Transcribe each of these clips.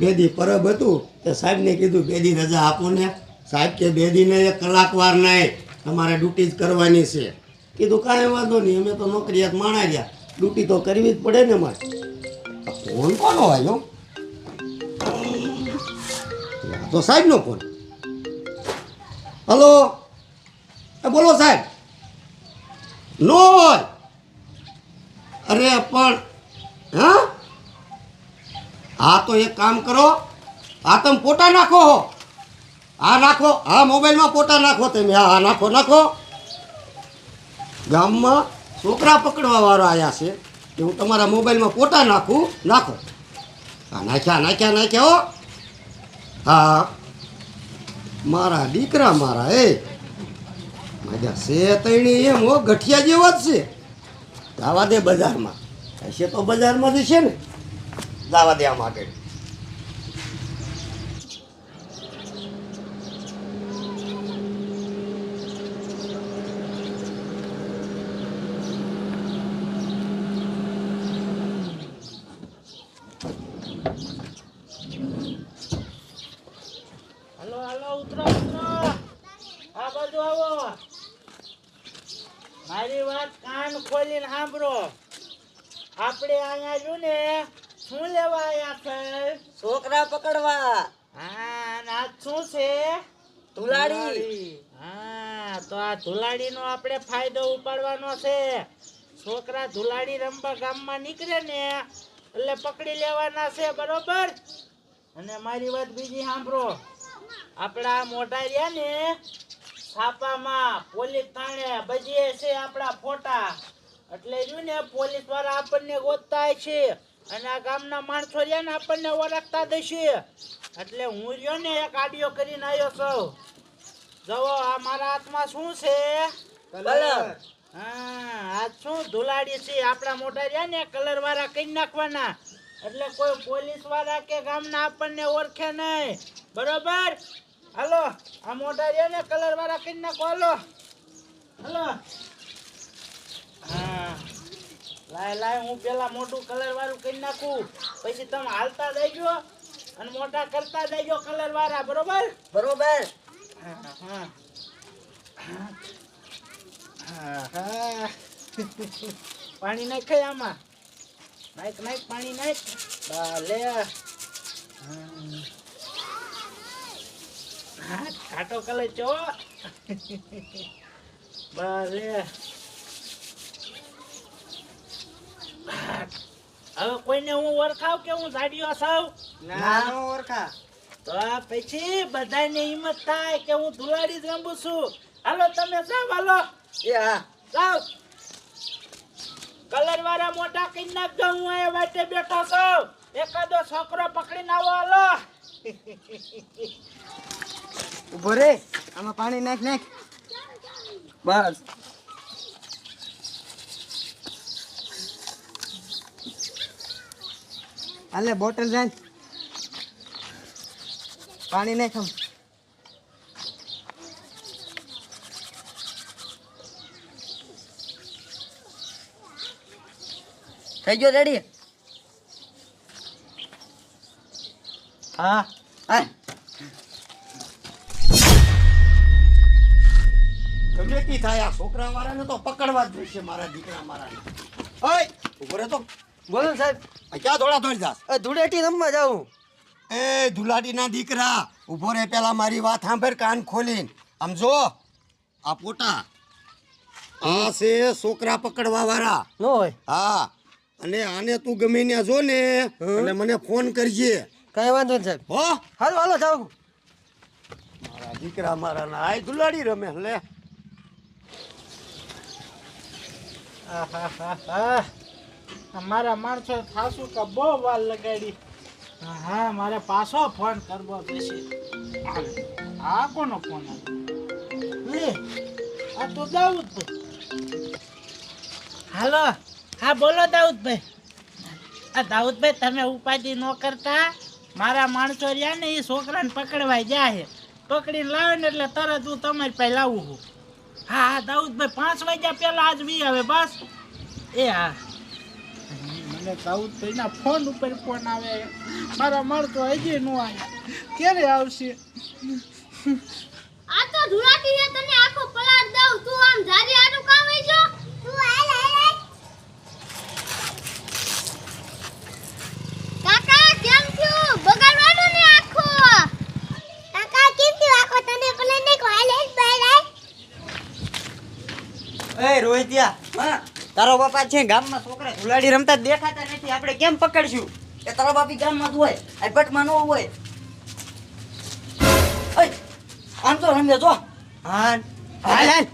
બે દી પરબ હતું તે સાહેબને કીધું, બેદી, રજા આપો ને. સાહેબ કે, બેદીને એક કલાક વાર નહીં તમારે ડ્યુટી જ કરવાની છે. કીધું, કાંઈ વાંધો નહીં, અમે તો નોકરિયાત માણા ગયા ડ્યુટી તો કરવી જ પડે ને મારે ફોન કોનો આવ્યો? તો સાહેબનો ફોન. હલો? બોલો સાહેબ. નો અરે પણ, હા? હા, તો એક કામ કરો. આ તમે ફોટા નાખો હો. આ નાખો, આ મોબાઈલમાં ફોટા નાખો તમે. હા નાખો નાખો. ગામમાં છોકરા પકડવા વાળા આવ્યા છે કે હું તમારા મોબાઈલમાં ફોટા નાખું, નાખો. હા, નાખ્યા નાખ્યા નાખ્યા હો. હા. મારા દીકરા મારા, એ. મજા છે તણી એમ હો, ગઠિયા જેવા જ છે. આવા દે બજારમાં. હશે તો બજારમાં જ છે ને. જવા દેવા માટે. મારી વાત કાન ખોલીને સાંભળો. આપણે અહીંયા જો ને શું લેવા આયા છે? છોકરા પકડવા. હા અને આ શું છે? ધુલાડી. હા તો આ ધુલાડીનો આપણે ફાયદો ઉપાડવાનો છે. છોકરા ધુલાડી રમવા ગામમાં નીકળે ને એટલે પકડી લેવાના છે બરોબર? અને મારી વાત બીજી સાંભળો. આપણા મોટા રહ્યા ને છાપામાં પોલીસ થાણે બજીએ છે આપણા ફોટા. એટલે જો ને પોલીસવાળા આપણને ગોતતા છે અને આ ગામના માણસો રહ્યા ને આપણને ઓળખતા દેશે. એટલે હું રહ્યો ને એક આડિયો કરીને આવ્યો છું. જવો આ મારા હાથમાં શું છે? કલર. હા આ શું ધુલાડી છે? આપણા મોટા રહ્યા ને કલર વાળા કઈ નાખવાના? એટલે કોઈ પોલીસવાળા કે ગામના આપણને ઓળખે નહીં. બરોબર? હાલો આ મોટા રહ્યા ને કલર વાળા કઈ નાખો? હાલો. હાલો. લાય લાય હું પેલા મોટું કલર વાળું કરી નાખું. પછી તમે હાલતા દેજો અને મોટા કરતા દેજો કલર વાળા બરોબર? બરોબર. હા હા હા હા પાણી નાખ આમાં? નાખ નાખ પાણી નાખ. ભલે હા ઘાટો કલર ચો ભલે હવે કોઈને હું ઓળખાવ કે હું ઝાડીઓ સાવ ના ઓળખા. તો પછી બધાને હિંમત થાય કે હું ધુલાડી જ રમું છું. હાલો તમે જાઓ હાલો. એ હા. જાઓ. કલર વાળા મોટા કઈ નાખજો હું એ વાટે બેઠો છું. એકાદો છોકરો પકડીને આવો હાલો. ઊભો રે. આમાં પાણી નાખ નાખ. બસ. હાલે બોટલ લઈને પાણી નહીં ખમ થઈ ગયો રેડી હા. હા. ગમે તે થાય આ છોકરા વાળાને તો પકડવા જ જોઈશે મારા દીકરા મારાને. ઓય! ઊભો રહે તો બોલો સાહેબ. ક્યાં ધોળા ધોળી જાસ એ ધૂળેટી રમવા જાઉં. એ ધુલાડીના દીકરા ઊભો રે પેલા મારી વાત સાંભળ કાન ખોલીને. આમ જો આ પોટા. આ છે છોકરા પકડવા વાળા ન હોય. હા અને આને તું ગમે ત્યાં જો ને અને મને ફોન કરજે. કઈ વાંધો નહીં સાહેબ. હો? હાલો હાલો જાઉં. મારા દીકરા મારા ના આય દુલાડી રમે લે. આહાહાહા. અમારા માણસો થાશું કે બહુ વાર લગાડી. હા, મારે પાછો ફોન કરવો પડશે. આ કોનો ફોન લે આ તો દાઉદભાઈ. હાલો હા બોલો દાઉદભાઈ. આ દાઉદભાઈ તમે ઉપાધિ ન કરતા. મારા માણસો રહ્યા ને એ છોકરાને પકડવા જાય પકડીને લાવે ને એટલે તરત હું તમારી પાસે લાવું છું. હા હા દાઉદભાઈ પાંચ વાગ્યા પહેલા આજ વી આવે બસ. એ હા. મને દાઉદ ભાઈના ફોન ઉપર ફોન આવે. મારા મળતો હજી નો આવે. ક્યારે આવશે? આ તો ધુરાટી હે તને આખો પલાટ દઉં. તું આમ જારી કામ વઈ જો તું હાલ હાલ હાલ. કાકા કેમ થયું બગાડવાનું ને આખો. કાકા કેમ થયું આખો તને પલાટ ને હાલ હાલ બહાર હાલ. એ રોહિતિયા તારો બાપા છે ગામમાં છોકરા ધુલાડી રમતા દેખાતા નથી. આપણે કેમ પકડશું? એ તારા બાપી ગામમાં હોય, આ પટમાં ન હોય. આમ તો રમે જો. હાલ હાલ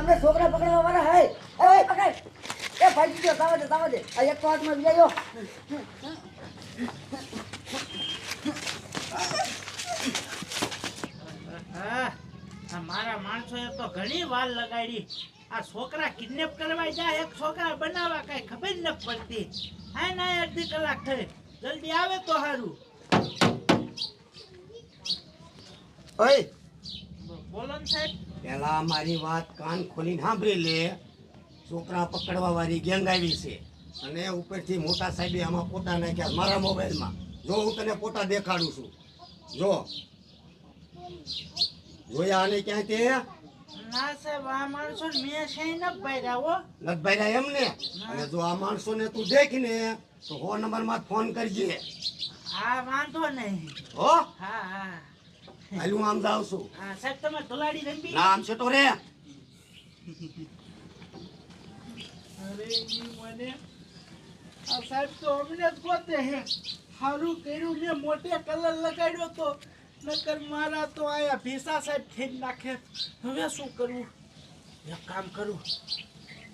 અમને છોકરા પકડવા વાળા હે પકડ. એ ભાઈ ગયો તાવા દે તાવા દે. એક તો હાથમાં બીજા હા આ મારા માણસોએ તો ઘણી વાર લગાડી. આ છોકરા કિડનેપ કરવા જાય એક છોકરા બનાવવા કઈ ખબર ન પડતી. હા ના અડધી કલાક થઈ જલ્દી આવે તો સારું ઓય. બોલો ને સાહેબ. પેલા મારી વાત કાન ખોલીને સાંભળી લે. છોકરા પકડવા વાળી ગેંગ આવી છે. અને ઉપરથી મોટા સાહેબે આમાં ફોટા નાખ્યા મારા મોબાઈલમાં. જો હું તને ફોટા દેખાડું છું. જો. જોયા આને ક્યાં તે? ના સાહેબ આ માણસો મેં સહી ન પાડ્યા હો લગભાઈ એમ ને? અને જો આ માણસોને તું દેખ ને તો હો નંબરમાં ફોન કરજે. હા વાંધો નહીં. હો? હા હા. હાલ હું આમ જાઉં છું. હા સાહેબ તમે ધોલાડી ના આમ છે તો રે. અરે ઈ મને આ સાહેબ તો અમને જ ગોતે હે. સારું કર્યું મેં મોટે કલર લગાડ્યો તો. નકર મારા તો આયા ભીસા સાહેબ થઈ નાખે. હવે શું કરવું એક કામ કરું.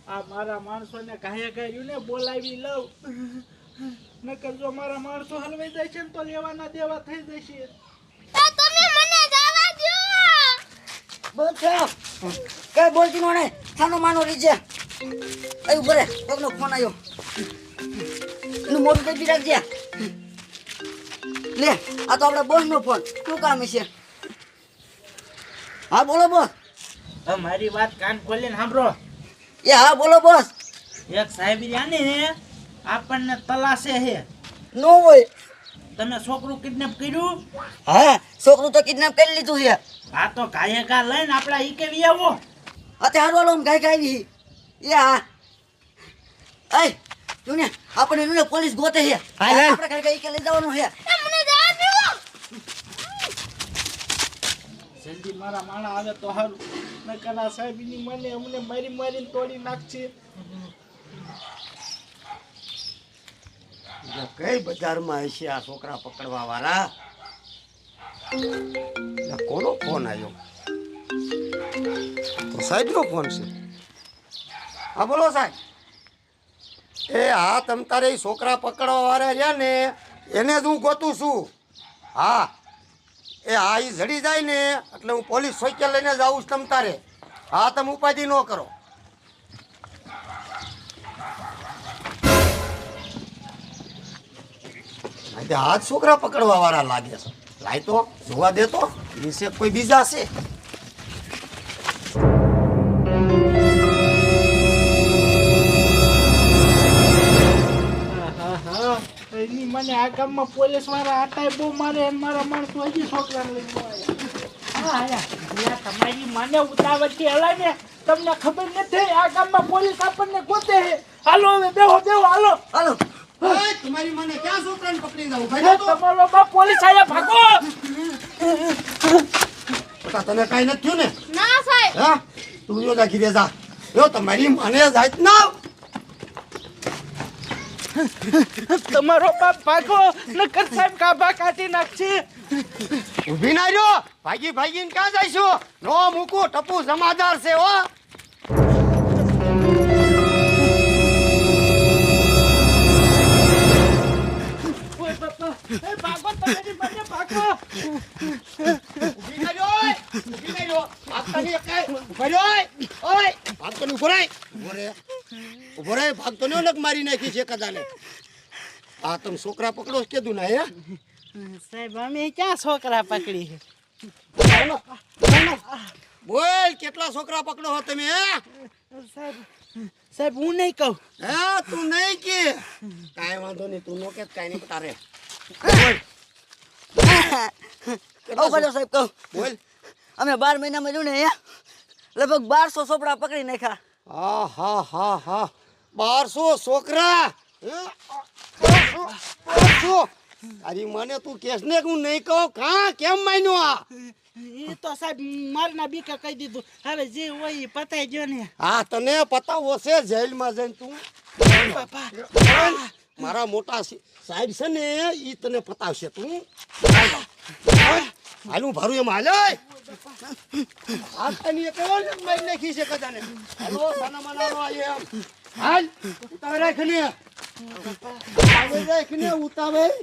આ મારા માણસોને ઘાયે કર્યું ને બોલાવી લઉં. નકર જો મારા માણસો હલવાઈ જાય છે ને તો લેવાના દેવા થઈ જશે તમે મને જવા દો બોલ છે? બોલતી નો ને થાનો માનો રીજે રે? ફોન આવ્યો એનું મોટું કઈ રાખજે લે આ તો આપણે બોસ નો ફોન શું કામ છે? હા બોલો બોસ. મારી વાત કાન ખોલીને સાંભળો. એ હા બોલો બોસ. એક સાહેબ આને હે આપણને તલાશે હે. નો હોય. તમે છોકરું કિડનેપ કર્યું? હા છોકરું તો કિડનેપ કરી લીધું છે. આ તો ગાયે કા લઈને આપણે ઈ કેવી આવો? અત્યારે હાલો ગાય ગાય એ હા. એ તું ને આપણે એને પોલીસ ગોતે છે આપણે ગાય કઈ કે લઈ જવાનું છે મને જવા દો જલ્દી મારા માણા આવે તો સારું નકર સાહેબની મને અમને મારી મારીને તોડી નાખશે. જો કઈ બજારમાં હશે આ છોકરા પકડવા વાળા કોનો ફોન આવ્યો સાહેબ નો ફોન છે. હા બોલો સાહેબ. એ હા, તમ તારે છોકરા પકડવા વાળા રહ્યા ને, એને જ હું ગોતું છું. હા. એ હા એ જડી જાય ને, એટલે હું પોલીસ સોચ્યા લઈને જ આવું છું તમ તારે. હા, તમે ઉપાધિ ન કરો. હાથ છોકરા પકડવા વાળા લાગે છે. લાય તો, જોવા દેતો એ કોઈ બીજા છે. એની મને આ ગામમાં પોલીસવાળા આટાય બહુ મારે એમ મારા માણસો હજી છોકરાને લઈને આવ્યા. તમારી મને ઉતાવળથી હલાય ને. તમને ખબર નથી આ ગામમાં પોલીસ આપણને ગોતે છે. હાલો હવે બેહો બેહો હાલો. હાલો. તમારી મને ક્યાં છોકરાને પકડી દઉં એ તમારો બાપ પોલીસ આયા ભાગો. તને કાંઈ નથી થયું ને? ના સાહેબ. હા? તું યો રાખી દે જા. યો તમારી મને જાત ના તમારો બાપ ભાગો, નકર સાહેબ કાબા કાઢી નાખશે. ઊભી ના રહ્યો. ભાગી ભાગીને ક્યાં જઈશું? નો મૂકું, ટપુ જમાદાર છે હો. નાખી છે કદાને આ તમે છોકરા પકડો છે કીધું ના હે સાહેબ અમે ક્યાં છોકરા પકડી છે હાલો, હાલો. બોલ કેટલા છોકરા પકડો હો તમે હે સાહેબ સાહેબ હું નહીં કહું હે તું નહીં કે કાંઈ વાંધો નહીં તું નો કે કાંઈ નહીં તારે બોલ આવું કર્યો સાહેબ કહું બોલ અમે બાર મહિનામાં જોયું ને અહીંયા લગભગ બારસો ચોપડા પકડી નાખ્યા હા હા હા હા બારસો છોકરા? બારસો તારી મને તું કેસ ને હું નહીં કહું? કા? કેમ માન્યો આ? એ તો સાહેબ મારના બીકે કહી દીધું. હવે જે હોય એ પતાઈ ગયો ને. હા તને પતાવો છે જેલમાં જઈને તું? મારા મોટા સાહેબ છે ને ઈ તને પતાવશે તું. હાલું ભરું એમ હાલ. આ તને કેવો મારી નાખી છે કદાને. હાલો સાના માનાનો એમ. હાલ. ઉતાવળ રાખને ઉતાવળ રાખને ઉતાવળ.